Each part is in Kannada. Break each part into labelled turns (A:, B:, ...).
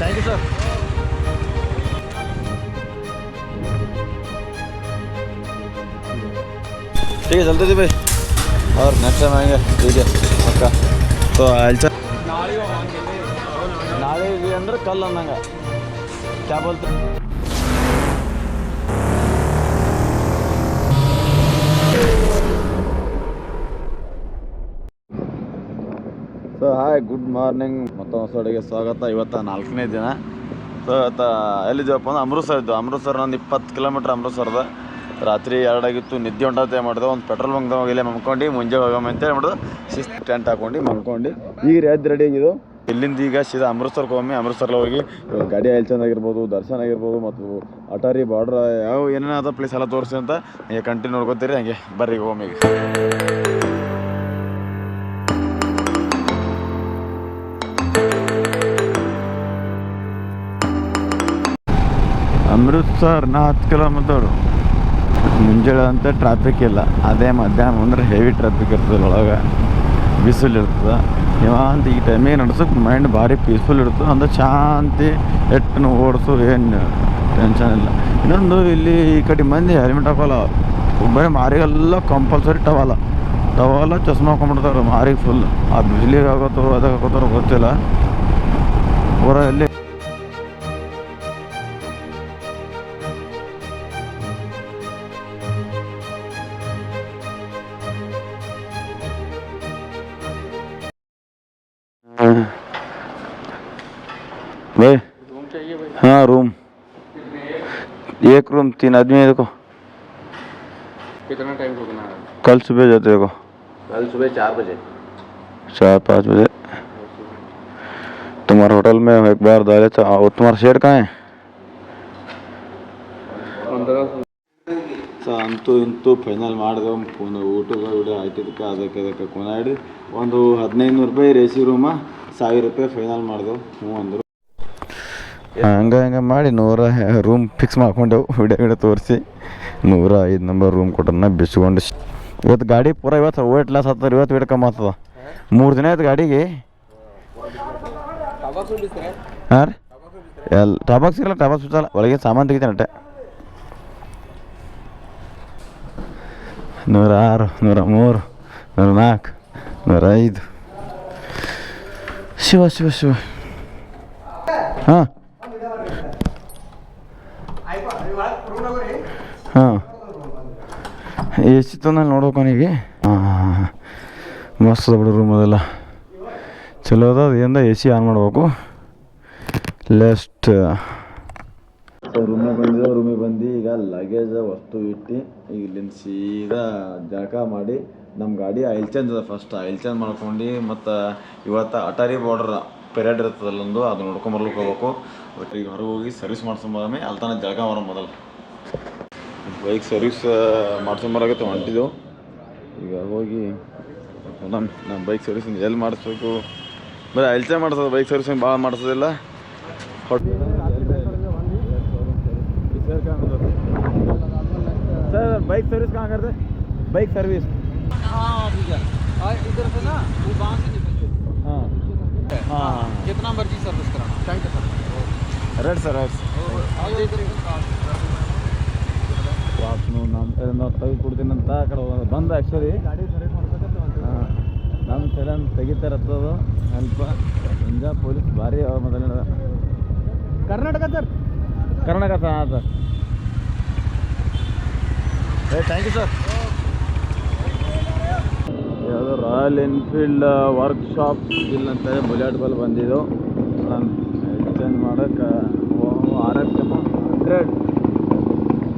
A: थैंक यू सर ठीक है चलते थे भाई। और नेक्स्ट टाइम आएँगे। ठीक है पक्का। तो अलचा नाले के अंदर कल आना क्या बोलते ಹಾಯ್ ಗುಡ್ ಮಾರ್ನಿಂಗ್ ಮತ್ತೊಂದು ಸ್ವಾಗತ. ಇವತ್ತು ನಾಲ್ಕನೇ ದಿನ. ಸೊ ಇವತ್ತು ಎಲ್ಲಿದ್ದೀವಪ್ಪ ಅಂದ್ರೆ ಅಮೃತ್ಸರ್ ಇದ್ದು. ಅಮೃತ್ಸರ್ ಒಂದು ಇಪ್ಪತ್ತು ಕಿಲೋಮೀಟ್ರ್ ಅಮೃತ್ಸರದ. ರಾತ್ರಿ ಎರಡಾಗಿತ್ತು, ನಿದ್ದೆ ಹೊಂಟತೆ ಮಾಡಿದೆ. ಒಂದು ಪೆಟ್ರೋಲ್ ಬಂಕ್ದಾಗ ಇಲ್ಲೇ ಮಲ್ಕೊಂಡು. ಮುಂಜಾನೆ ಹೋಗಮ್ಮ ಅಂತೇಳಿ ಮಾಡಿದ್ರು ಶಿಸ್ತು ಟೆಂಟ್ ಹಾಕೊಂಡು, ಮಲ್ಕೊಂಡು. ಈಗ ಎದ್ದು ರೆಡಿ ಆಗಿದ್ದು. ಇಲ್ಲಿಂದ ಈಗ ಸೀದಾ ಅಮೃತ್ಸರ್ಗೆ ಹೋಗಿ ಅಮೃತ್ಸರ್ಲ ಹೋಗಿ ಗಾಡಿ ಐಲ್ಚಂದ್ ಆಗಿರ್ಬೋದು ದರ್ಶನ ಆಗಿರ್ಬೋದು, ಮತ್ತು ಅಟಾರಿ ಬಾರ್ಡ್ರ್ ಯಾವ ಏನೇನಾದ ಪ್ಲೇಸ್ ಎಲ್ಲ ತೋರಿಸಿ ಅಂತ, ಹಂಗೆ ಕಂಟಿನ್ಯೂ ನೋಡ್ಕೊತೀರಿ, ಹಂಗೆ ಬರ್ರಿ ಹೋಮಿಗೆ ಅಮೃತ್ಸರ್ ನಾ ಹತ್ತು ಕಿಲೋಮೀಟರ್ ಮುಂಜಾನೆ ಅಂತ ಟ್ರಾಫಿಕ್ ಇಲ್ಲ. ಅದೇ ಮಧ್ಯಾಹ್ನ ಅಂದ್ರೆ ಹೆವಿ ಟ್ರಾಫಿಕ್ ಇರ್ತದೆ ಒಳಗೆ. ಬಿಸಿಲು ಇರ್ತದೆ. ಅಂತ ಈ ಟೈಮಿಗೆ ನಡ್ಸೋಕೆ ಮೈಂಡ್ ಭಾರಿ ಪೀಸ್ಫುಲ್ ಇರ್ತದೆ. ಅಂದ್ರೆ ಶಾಂತಿ ಎಟ್ಟು ಓಡಿಸು, ಏನು ಟೆನ್ಷನ್ ಇಲ್ಲ. ಇನ್ನೊಂದು ಇಲ್ಲಿ ಈ ಕಡೆ ಮಂದಿ ಹೆಲ್ಮೆಟ್ ಹಾಕೋಲ್ಲ. ಬರೀ ಮಾರಿಗೆಲ್ಲ ಕಂಪಲ್ಸರಿ ಟವಲ್ಲ ಟವಲ್ಲ ಚಸ್ಮಾ ಹಾಕೊಂಡ್ಬಿಡ್ತಾರೆ ಮಾರಿಗೆ ಫುಲ್ ಆ ಬಿಸಿಲಿಗೆ ಆಗೋತೋ ಅದಕ್ಕೆ ಹಾಕೋತಾರೋ ಗೊತ್ತಿಲ್ಲ ಪೂರ तीन आदमी है देखो
B: कितना टाइम रुकना है
A: कल सुबह जाते देखो
B: कल सुबह चार बजे
A: चार पाँच बजे तुम्हारे होटल में एक बार डाले था और तुम्हारा शेड कहाँ है
B: पंद्रह
A: ಸೊ ಅಂತೂ ಇಂತೂ ಫೈನಲ್ ಮಾಡಿದೆವು ಪುನಃ ಊಟದ ಊಟ ಆಯ್ತಿದ್ದಕ್ಕೆ ಅದಕ್ಕೆ ಅದಕ್ಕೆ ಕೊನಾಡಿ ಒಂದು ಹದಿನೈದು ನೂರು ರೂಪಾಯಿ ರೇಸಿ ರೂಮ ಸಾವಿರ ರೂಪಾಯಿ ಫೈನಲ್ ಮಾಡಿದೆವು ಹ್ಞೂ ಅಂದರು ಹಂಗೆ ಹಂಗೆ ಮಾಡಿ ನೂರ ರೂಮ್ ಫಿಕ್ಸ್ ಮಾಡ್ಕೊಂಡೆವು. ವಿಡಿಯೋ ಗಿಡ ತೋರಿಸಿ ನೂರ ಐದು ನಂಬರ್ ರೂಮ್ ಕೊಟ್ಟನ ಬಿಸ್ಕೊಂಡು ಇವತ್ತು ಗಾಡಿ ಪೂರ ಇವತ್ತು ವೇಟ್ ಲಾಸ್ ಆಗ್ತದೆ ಇವತ್ತು ವೇಟ್ ಕಮ್ಮಿ ಆಗ್ತದ. ಮೂರು ದಿನ ಆಯ್ತು ಗಾಡಿಗೆ. ಹಾಂ ರೀ? ಎಲ್ಲ ಟಬಾಕ್ ಸಿಗಲ್ಲ ಟಬಾಕ್ ಸುತ್ತಲ್ಲ ಒಳಗೆ ಸಾಮಾನು ತೆಗಿತಾನೆ ಅಟ್ಟೆ. ನೂರ ಆರು, ನೂರ ಮೂರು, ನೂರ ನಾಲ್ಕು, ನೂರ ಐದು. ಶಿವ ಶಿವ ಶಿವ. ಹಾಂ. ಹಾಂ. ಎ ಸಿ ತಂದಲ್ಲಿ ನೋಡ್ಬೇಕು ಅವನಿಗೆ ಹಾಂ ಹಾಂ ಹಾಂ ಮಸ್ತ್ ಬಿಡು ರೂಮ್ ಅದೆಲ್ಲ. ಚಲೋ ಅದ ಅದೇಂದ ಎ ಸಿ ಆನ್ ಮಾಡ್ಬೇಕು. ಲೆಸ್ಟ್ ರೂಮಿಗೆ ಬಂದಿದ್ದೆವು ರೂಮಿಗೆ ಬಂದು ಈಗ ಲಗೇಜ್ ವಸ್ತು ಇಟ್ಟು, ಈಗ ಇಲ್ಲಿಂದ ಸೀದಾ ಜಳಕ ಮಾಡಿ ನಮ್ಮ ಗಾಡಿ ಆಯಿಲ್ ಚೇಂಜ್ ಅದ ಫಸ್ಟ್ ಆಯಿಲ್ ಚೇಂಜ್ ಮಾಡ್ಕೊಂಡು, ಮತ್ತು ಇವತ್ತು ಅಟಾರಿ ಬಾರ್ಡ್ರ್ ಪೆರೇಡ್ ಇರ್ತದಲ್ಲೊಂದು, ಅದು ನೋಡ್ಕೊಂಬರ್ಲಿಕ್ಕೆ ಹೋಗ್ಬೇಕು. ಬಟ್ ಈಗ ಹೊರಗೆ ಹೋಗಿ ಸರ್ವಿಸ್ ಮಾಡ್ಸೊಂಬರಮೆ ಅಲ್ಲಿ ತನಕ ಜಳಕ ಮಾಡೋ ಮೊದಲು. ಬೈಕ್ ಸರ್ವಿಸ್ ಮಾಡ್ಸೊಂಬರಾಗತ್ತೆ ಹೊಂಟಿದ್ದೆವು ಈಗ ಹೋಗಿ ನಮ್ಮ ನಮ್ಮ ಬೈಕ್ ಸರ್ವಿಸ್ ಎಲ್ಲಿ ಮಾಡಿಸ್ಬೇಕು ಬರೀ ಆಯಿಲ್ ಚೇಂಜ್ ಮಾಡ್ಸೋದು ಬೈಕ್ ಸರ್ವಿಸಿಂಗ್ ಭಾಳ ಮಾಡಿಸೋದಿಲ್ಲ सर बाइक सर्विस कहाँ करते बाइक सर्विस
B: हाँ ठीक है और इधर से ना वो वहाँ से निकलिए
A: हाँ हाँ हाँ
B: जितना मर्जी सर्विस कराना thank you sir
A: red sir afternoon ನಮ್ಮ ನಾವು ತೆಗೆದು ಕೊಡ್ತೀನಿ ಅಂತ ಆ ಕಡೆ. ಬಂದ ಆ್ಯಕ್ಚುಲಿ
B: ಗಾಡಿ ಸರಿ ಮಾಡ್ಬೇಕಂತ
A: ಹಾಂ ನಮ್ಮ ಸೈಡನ್ ತೆಗಿತಾರತ್ತದು ಸ್ವಲ್ಪ ಪಂಜಾಬ್ ಪೊಲೀಸ್ ಭಾರಿ ಮೊದಲ ಮೊದಲಿನ
B: ಕರ್ನಾಟಕ ಸರ್.
A: ಕರ್ನಾಟಕ ಸರ್ ಹಾಂ ಸರ್. ಥ್ಯಾಂಕ್ ಯು ಸರ್ ಯಾವುದೋ ರಾಯಲ್ ಎನ್ಫೀಲ್ಡ್ ವರ್ಕ್ಶಾಪ್ ಇಲ್ಲ ಅಂತೇಳಿ ಬುಲೆಟ್ ಬಲ್ ಬಂದಿದ್ದು. ನಾನು ಎಕ್ಸ್ಚೇಂಜ್ ಮಾಡೋಕ್ಕೆ ಆರ್ ಎಫ್ ಎಂ ಹಂಡ್ರೆಡ್.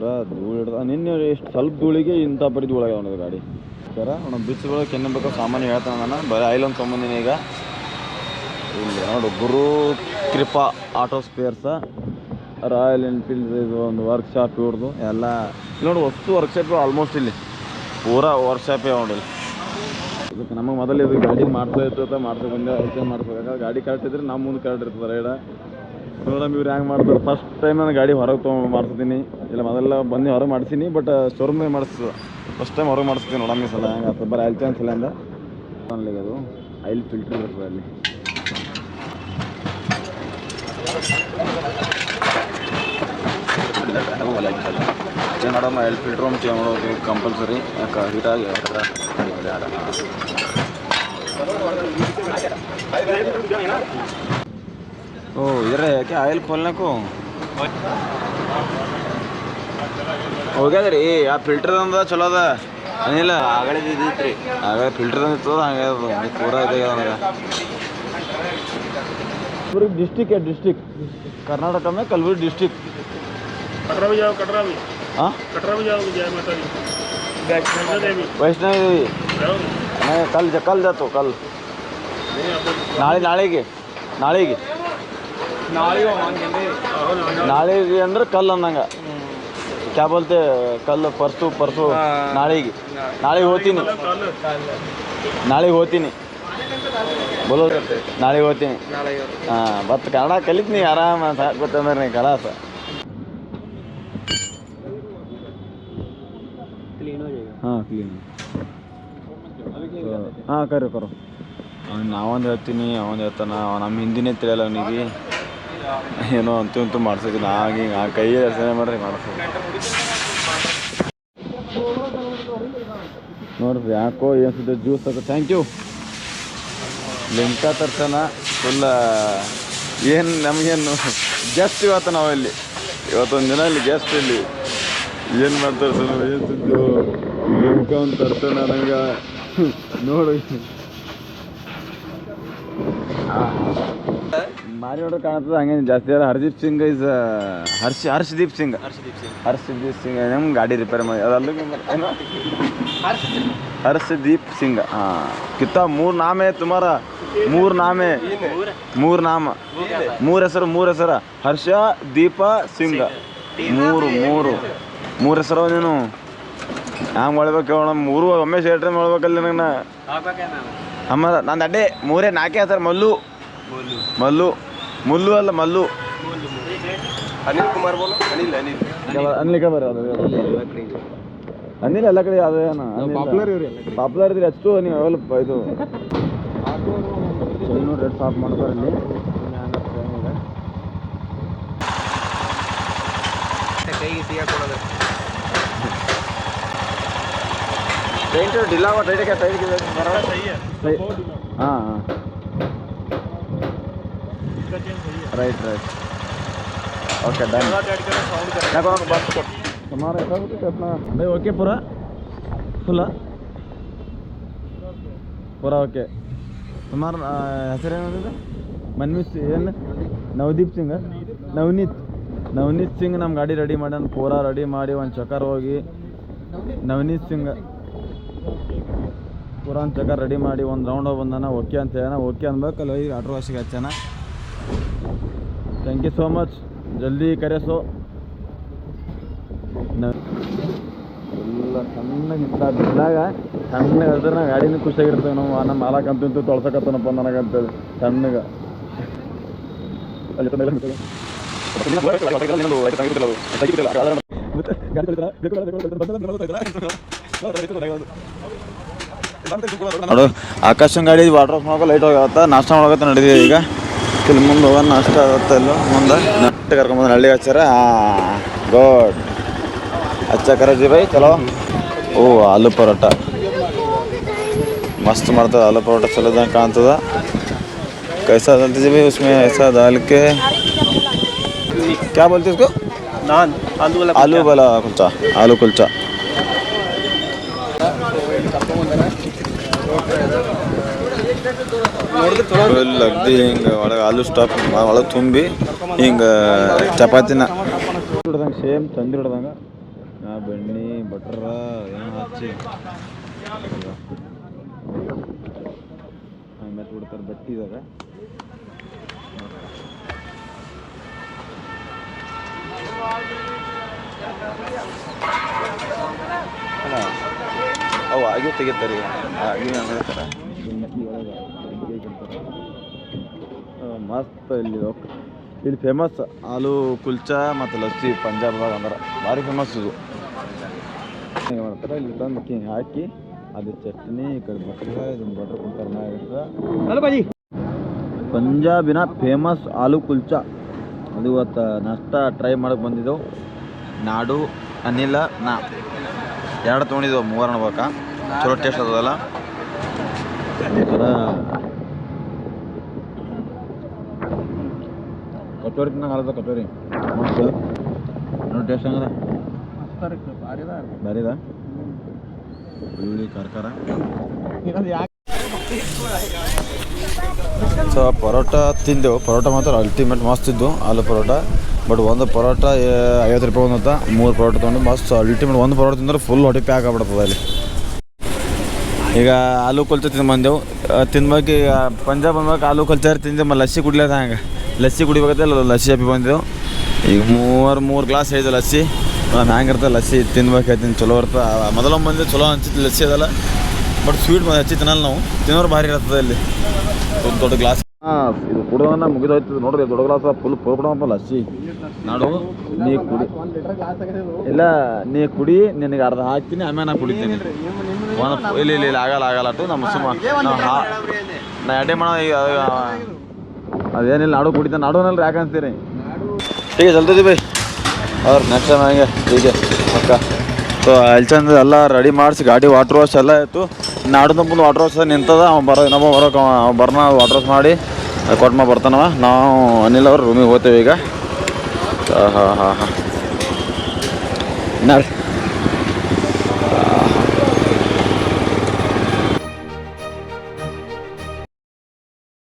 A: ಪೂರಾ ಧೂಳು ಹಿಡ್ದ. ನಿನ್ನೆ ಎಷ್ಟು ಸ್ವಲ್ಪ ಧೂಳಿಗೆ ಇಂಥ ಪರಿ ಧೂಳಾಗ ಅವನದು ಗಾಡಿ. ಸರ, ಅವನ ಬಿಚ್ಚುಗಳು ಕೆನ್ನಬೇಕು ಸಾಮಾನ್ಯ ಹೇಳ್ತಾನೆ ನಾನು ಬರೀ ಐಲೊಂದು ತೊಗೊಂಬಂದಿನಿ ಈಗ. ಇಲ್ಲಿ ನೋಡು, Guru Krupa auto spares Royal Enfield ಇದು ಒಂದು ವರ್ಕ್ಶಾಪ್ ಇವ್ರದ್ದು ಎಲ್ಲ ನೋಡಿ, ವಸ್ತು ವರ್ಕ್ಶಾಪ್ ಆಲ್ಮೋಸ್ಟ್ ಇಲ್ಲಿ. ಪೂರಾ ವರ್ಕ್ಶಾಪೇ ನೋಡಿಲ್ಲ ಇದಕ್ಕೆ ನಮಗೆ ಮೊದಲು ಇದು ಗಾಡಿ ಮಾಡ್ತಾ ಇರ್ತದೆ ಮಾಡ್ತಾ ಬಂದೆ. ಐಟಮ್ ಮಾಡ್ಸ್ಬೇಕಾದ್ರೆ ಗಾಡಿ ಕರೆಕ್ಟ್ ಇದ್ರೆ ನಮ್ಮ ಮುಂದೆ ಕರೆಕ್ಟ್ ಇರ್ತದೆ ರೈಡ ನೋಡಮ್ ಇವ್ರು ಹೆಂಗೆ ಮಾಡ್ತಾರೆ ಫಸ್ಟ್ ಟೈಮ್ ನಾನು ಗಾಡಿ ಹೊರಗೆ ತೊಗೊಂಡು ಮಾಡಿಸ್ತೀನಿ ಇಲ್ಲ ಮೊದಲೆಲ್ಲ ಬಂದು ಹೊರಗೆ ಮಾಡಿಸೀನಿ ಬಟ್ ಶೋರೂಮ್ನಾಗ ಮಾಡಿಸ್ತದೆ ಫಸ್ಟ್ ಟೈಮ್ ಹೊರಗೆ ಮಾಡಿಸ್ತೀನಿ ನೋಡಮ್ಮ ಈ ಸಲ ಹೆಂಗೆ ಆಗ್ತದೆ ಬರೀ ಆಯಿಲ್ ಚಾನ್ಸ್ ಇಲ್ಲ ಅಂದ ಅಲ್ಲಿಗೆ ಅದು ಆಯಿಲ್ ಫಿಲ್ಟ್ರ್ ಇರ್ತದೆ ಅಲ್ಲಿ ಚೇಂಜ್ ಮಾಡಮ್ಮ ಆಯಿಲ್ ಫಿಲ್ಟ್ರ್ ಒಂದು ಚೇಂಜ್ ಮಾಡೋದು ಕಂಪಲ್ಸರಿ ಯಾಕೆ ಹೀಟಾಗಿ ಯಾಕಂದ್ರೆ ಓ ಇದ್ರೆ ಯಾಕೆ ಆಯಿಲ್ खोलने को ಹೋಗ್ಯದ್ರಿ ಆ ಫಿಲ್ಟರ್ ಅಂದ ಚಲೋ ಅದ ಏನಿಲ್ಲ ಆಗಡೆ ಇದ್ದಿತ್ರಿ ಆಗ ಫಿಲ್ಟರ್ ಇತ್ತು ಹಂಗೆ ಅದು ಇದು ಪೂರ ಇದೆ ಅಂದ್ರೆ ಕಲಬುರ್ಗಿ ಡಿಸ್ಟಿಕ್ है डिस्ट्रिक्ट कर्नाटक में कलबुर्गी डिस्ट्रिक्ट
B: कटरा भी जाओ कटरा भी
A: हाँ
B: कटरा भी जाओगे जय माता दी वैष्णो देवी
A: वैष्णवी देवी
B: जाओगे
A: मैं कल कल जातो कल
B: नहीं आप
A: ನಾಳೆ ನಾಳೆಗೆ ನಾಳೆಗೆ
B: नाली होंगे आहो नाली
A: ನಾಳೆಗೆ ಅಂದ್ರೆ ಕಲ್ಲು ಅಂದಂಗ ಕ್ಯಾಬಲ್ತೆ ಕಲ್ಲು ಪರ್ಸು ಪರ್ಸು. ನಾಳೆಗೆ. ನಾಳೆಗೆ ಹೋಗ್ತೀನಿ. ನಾಳೆಗೆ ಹೋಗ್ತೀನಿ. ಬೋಲೋ ನಾಳೆಗೆ ಹೋಗ್ತೀನಿ. ಹಾ ಬಟ್ ಕನ್ನಡ ಕಲಿತೀನಿ ಆರಾಮ ಗೊತ್ತಂದ್ರೆ ನೀ ಕಲಾಸ. ಹಾಂ ಕ್ಲೀನ್ ಹಾಂ ಕರು ಕರು. ನಾವೊಂದು ಹೇಳ್ತೀನಿ ಅವನು ಹೇಳ್ತಾನ ನಮ್ಮ ಹಿಂದಿನೇ ತಿಳಿಯಲ್ಲ ಅವನಿಗೆ. ಏನೋ ಅಂತೂ ಅಂತೂ ನಾ ಹಾಗೆ ಆ ಕೈ ರಚನೆ ಮಾಡ್ರಿ ಮಾಡ್ಸೋ ನೋಡ್ರಿ ಯಾಕೋ ಏನು ಸುದ್ದಿ ಜ್ಯೂಸ್ ಅಂತ ಥ್ಯಾಂಕ್ ಯು ಲಿಂಕ ತರ್ತಾನ ಫುಲ್ಲ ಏನು ನಮಗೇನು ಗೆಸ್ಟ್ ಇವತ್ತು ನಾವು ಇಲ್ಲಿ. ಇವತ್ತೊಂದು ದಿನ ಇಲ್ಲಿ ಗೆಸ್ಟ್ ಇಲ್ಲಿ. ಏನು ಮಾಡ್ತಾರೆ ಸರ್ ಏನು ಸುದ್ದು? ಲಿಂಕ ಒಂದು ತರ್ತಾನ ನಂಗೆ. ನೋಡು. ಮಾರಿ ನೋಡ್ರಿ ಕಾಣ್ತದ ಹಂಗೇನು ಜಾಸ್ತಿ ಅಲ್ಲ. ಹರ್ದೀಪ್ ಸಿಂಗ್ ಇಸ್ ಹರ್ಷ ಹರ್ಷದೀಪ್ ಸಿಂಗ್.
B: ಹರ್ಷದೀಪ್ ಸಿಂಗ್.
A: ಹರ್ಷದೀಪ್ ಸಿಂಗ್ ನಮ್ಮ ಗಾಡಿ ರಿಪೇರಿ ಮಾಡಿ ಅದಲ್ಲೂ ಹರ್ಷದೀಪ್ ಸಿಂಗ್ ಹಾಂ ಕಿತ್ತ ಮೂರು ನಾಮೆ ತುಮಾರ ಮೂರು ನಾಮೆ. ಮೂರು ನಾಮ. ಮೂರು ಹೆಸರು ಮೂರು ಹೆಸರ. ಹರ್ಷ ದೀಪ ಸಿಂಗ್. ಮೂರು ಮೂರು. ಮೂರು ಹೆಸರು ನೀನು. ಹ್ಯಾಂಗೆ ಮಾಡ್ಬೇಕು ಹೇಳೋಣ. ಮೂರು ಒಮ್ಮೆ ಸೇಟ್ರೆ ಮಾಡ್ಬೇಕಲ್ಲ ನನಗೆ ಅಮ್ಮ ನಂದು ಅಡ್ಡೆ ಮೂರೇ ನಾಲ್ಕೇ ಹೆಸರು ಮಲ್ಲು. ಮಲ್ಲು. ముళ్ళు వల్ల
B: మల్లు అనిల్ కుమార్ బోలో అనిల్
A: అనిల్ అనిల్ కవర్ అనిల్ ಎಲ್ಲ ಕಡೆ ಅದೇ
B: ಪಾಪ್ಯುಲರ್ ಇವ್ರಿ
A: ಪಾಪ್ಯುಲರ್ ಇದ್ರೆ ಅಷ್ಟು ನೀವು ಅವೈಲಬ್ ಇದು ಚೈನು ರೆಡ್ ಸಾಫ್ ಮಾಡ್ತಾರಲ್ಲಿ
B: ಕೈಗೆ ಸಿಗಾಕೊಳ್ಳೋದು
A: ಪೇಂಟ್ ಡಿಲ್ಲ ಟೈಟ್ ಟೈಟ್ ಹಾಂ ಹಾಂ ರೈಟ್ ರೈಟ್ ಓಕೆ ಡನ್ ಸುಮಾರು ಅದೇ ಓಕೆ ಪುರ? ಫುಲ್ಲ ಪೂರ ಓಕೆ ಸುಮಾರು ಹೆಸರೇನಿದೆ? ಮನ್ವೀತ್ ಏನು? ನವದೀಪ್ ಸಿಂಗ್ ನವನೀತ್. ನವನೀತ್ ಸಿಂಗ್ ನಮ್ಮ ಗಾಡಿ ರೆಡಿ ಮಾಡ್ಯಾನ, ಪೂರ ರೆಡಿ ಮಾಡಿ ಒಂದು ಚಕರ್ ಹೋಗಿ. ನವನೀತ್ ಸಿಂಗ್, ಪೂರ ಒಂದು ಚಕರ್ ರೆಡಿ ಮಾಡಿ, ಒಂದು ರೌಂಡ್ ಹೋಗಿ ಬಂದಾನ ಓಕೆ ಅಂತ ಹೇಳ ಓಕೆ ಅನ್ಬೇಕು ಅಲ್ಲಿ ಹೋಗಿ ಆಟೋ ವಾಸಿಗೆ ಹಚ್ಚಾನ ಥ್ಯಾಂಕ್ ಯು ಸೋ ಮಚ್ ಜಲ್ದಿ ಕರೆಸೋ ಎಲ್ಲ ಸಣ್ಣಗೆ ಇಂಥ ಬಿದ್ದಾಗ ಸಣ್ಣಗೆ ಅದ್ರ ನಾ ಗಾಡಿನ ಖುಷಿಯಾಗಿರ್ತೇವೆ ನಾವು ನಮ್ಮ ಮಾಲಕ್ ತೊಳ್ಸಕತ್ತನಪ್ಪ ನನಗಂತೇಳಿ ಸಣ್ಣಗೆ ನೋಡು ಆಕಾಶನ್ ಗಾಡಿ ವಾಟರ್ ಆಫ್ ಮಾಡ್ಕೊ ಲೈಟ್ ಹೋಗತ್ತ ನಾಷ್ಟ ಮಾಡಕತ್ತ ನಡೆದಿದೆ ಈಗ ಇಲ್ಲಿ ಮುಂದೆ ಹೋಗೋಣ ನಾಷ್ಟ ಆಗುತ್ತೆ ಇಲ್ಲ ಮುಂದೆ ನೆಟ್ಟ ಕರ್ಕೊಂಬಂದು ಹಳ್ಳಿಗೆ ಹಚ್ಚಾರ ಗೋಡ್ अच्छा करो जी भाई चलो ओ आलू परोठा मस्त मारता है आलू परोठा चलो जहाँ कांतदा कैसा डालते जी भाई उसमें ऐसा डाल के क्या बोलते उसको
B: नान आलू वाला
A: आलू वाला कुलचा आलू कुलचा ಫುಲ್ ಅಗ್ದಿ ಹಿಂಗೆ ಒಳಗೆ ಆಲೂ ಸ್ಟಾಪ್ ಒಳಗೆ ತುಂಬಿ ಹಿಂಗೆ ಚಪಾತಿನ. ಹಿಡ್ದಂಗೆ ಸೇಮ್ ತಂದು ಹಿಡ್ದಂಗೆ. ನಾ ಬೆಣ್ಣೆ ಬಟ್ರ ಏನು ಹಚ್ಚಿ. ಮೆತ್ ಬಿಡ್ತಾರೆ ಬಟ್ಟಿದಾಗ ಅವು ಆಗಿ ತೆಗಿತಾರೆ ಆಗಿಯೂ ಮಾಡ್ತಾರೆ ಮಸ್ತ್ ಇಲ್ಲಿ ಇಲ್ಲಿ ಫೇಮಸ್ ಆಲೂ ಕುಲ್ಚಾ ಮತ್ತು ಲಸ್ಸಿ ಪಂಜಾಬ್ದಾಗ ಅಂದ್ರೆ ಭಾರಿ ಫೇಮಸ್ ಇದು. ಹಿಂಗೆ ಮಾಡ್ತಾರೆ. ಇಲ್ಲಿ ತಂದು ಹಿಂಗೆ ಹಾಕಿ ಅದು ಚಟ್ನಿ ಈ ಕಡೆ ಬಟ್ರ ಇದನ್ನು ಬಟ್ರ್ ಕೊಡ್ತಾರೆ ಪಂಜಾಬಿನ ಫೇಮಸ್ ಆಲೂ ಕುಲ್ಚಾ. ಅದು ಇವತ್ತು ನಾಷ್ಟ ಟ್ರೈ ಮಾಡಕ್ಕೆ ಬಂದಿದ್ದೆವು. ನಾಡು ಅನಿಲ ನಾ. ಎರಡು ತೊಗೊಂಡಿದ್ದೆವು ಮೂವರ್ಣ ಅನ್ಬೇಕಾ ಚಲೋ ಟೇಸ್ಟ್ ಅದಲ್ಲ ಕಟೋರಿ ತಿನ್ನಂಗೆ ಅಲ್ಲದ ಕಟೋರಿ ಮಸ್ತ್. ನೋಡಿ ಟೇಸ್ಟ್ ಹಂಗದ ಬರೀದ ಕಾರ್ಕಾರ ಸೊ ಪರೋಟ ತಿಂದೆವು. ಪರೋಟ ಮಾತ್ರ ಅಲ್ಟಿಮೇಟ್ ಮಸ್ತ್ ಇದ್ದು ಆಲೂ ಪರೋಟ. ಬಟ್ ಒಂದು ಪರೋಟ ಐವತ್ತು ರೂಪಾಯಿ ಒಂದು ಮೂರು ಪರೋಟ ತೊಗೊಂಡು ಮಸ್ತ್. ಅಲ್ಟಿಮೇಟ್ ಒಂದು ಪರೋಟ ತಿಂದ್ರೆ ಫುಲ್ ಹೊಟ್ಟೆ ಪ್ಯಾಕ್ ಆಗ್ಬಿಡ್ತದೆ ಅಲ್ಲಿ. ಈಗ ಆಲೂ ಕುಲ್ಚೆ ತಿಂದು ಬಂದೆವು ತಿನ್ಬೇಕು ಈಗ ಪಂಜಾಬ್ ಬಂದ್ಬೇಕು ಆಲೂ ಕುಲ್ಚಾರ ತಿಂದೆ ಮತ್ತೆ ಲಸ್ಸಿ ಕುಡಿಲದ ಹಂಗೆ. ಲಸ್ಸಿ ಕುಡಿಬೇಕಂತ ಲಸ್ಸಿ ಹಬ್ಬಿ ಬಂದೆವು. ಈಗ ಮೂರು ಮೂರು ಗ್ಲಾಸ್ ಹೇಳಿದೆ ಲಸ್ಸಿ. ನಾನು ಹ್ಯಾಂಗಿರ್ತದೆ ಲಸ್ಸಿ, ತಿನ್ಬೇಕು ಚಲೋ ಇರ್ತದೆ. ಮೊದಲೊಮ್ಮೆ ಬಂದು ಚಲೋ ಅನ್ಸಿತ್ತು ಲಸ್ಸಿ ಅದಲ್ಲ. ಬಟ್ ಸ್ವೀಟ್ ಹಚ್ಚಿ ತಿನ್ನಲ್ಲ ನಾವು. ತಿನ್ನೋರು ಭಾರಿ ಇರ್ತದೆ ಇಲ್ಲಿ. ದೊಡ್ಡ ದೊಡ್ಡ ಗ್ಲಾಸ್. ಹಾಂ ಇದು ಕುಡ್ದನ ಮುಗಿದೋಯ್ತು. ನೋಡ್ರಿ ದೊಡ್ಡ ಗ್ಲಾಸ್ ಫುಲ್ ಪೋರ್ಬಿಡಪ್ಪಲ್ಲ ಹಸಿ ನಾಡು. ನೀ ಕುಡಿ. ಇಲ್ಲ ನೀ ಕುಡಿ ನಿನಗೆ ಅರ್ಧ ಹಾಕ್ತೀನಿ ಆಮೇಲೆ ಕುಡಿತೀನಿ. ಇಲ್ಲಿ ಇಲ್ಲಿ ಇಲ್ಲ ಆಗಲ್ಲ ಆಗಲ್ಲ ಅಟ್ಟು. ನಮ್ಮ ಸುಮ್ಮ ನಾ ಎಡೆ ಮಾಡ ಅದೇನಿಲ್ಲ ನಾಡು ಕುಡಿತ ನಾಡೋನಲ್ಲ ಯಾಕೆ ಅಂತೀರಿ? ಈಗ ಜಲ್ದಿ ಬೈ. ಅವ್ರ ನೆಕ್ಸ್ಟ್ ಟೈಮ್ ಹಂಗೆ ಈಗ ಅಕ್ಕ ಸೊ ಅಲ್ಲಿ ಚಂದ ಎಲ್ಲ ರೆಡಿ ಮಾಡಿಸಿ ಗಾಡಿ ವಾಟ್ರ್ ವಾಶ್ ಎಲ್ಲ ಇತ್ತು ನಾಡಿನ ಮುಂದೆ ವಾಟರ್ ಹೌಸ್ ನಿಂತದ, ಅವ್ನು ಬರೋ ಇನ್ನೊಬ್ಬ ಬರೋಕೆ ಅವ ಬರ್ನ ವಾಟರ್ ವಾಶ್ ಮಾಡಿ ಕೊಟ್ಮ ಬರ್ತಾನವ. ನಾವು ಅನಿಲ್ ಅವ್ರ ರೂಮಿಗೆ ಹೋಗ್ತೇವೆ ಈಗ. ಹಾಂ ಹಾಂ ಹಾಂ ಹಾಂ. ನಾಳೆ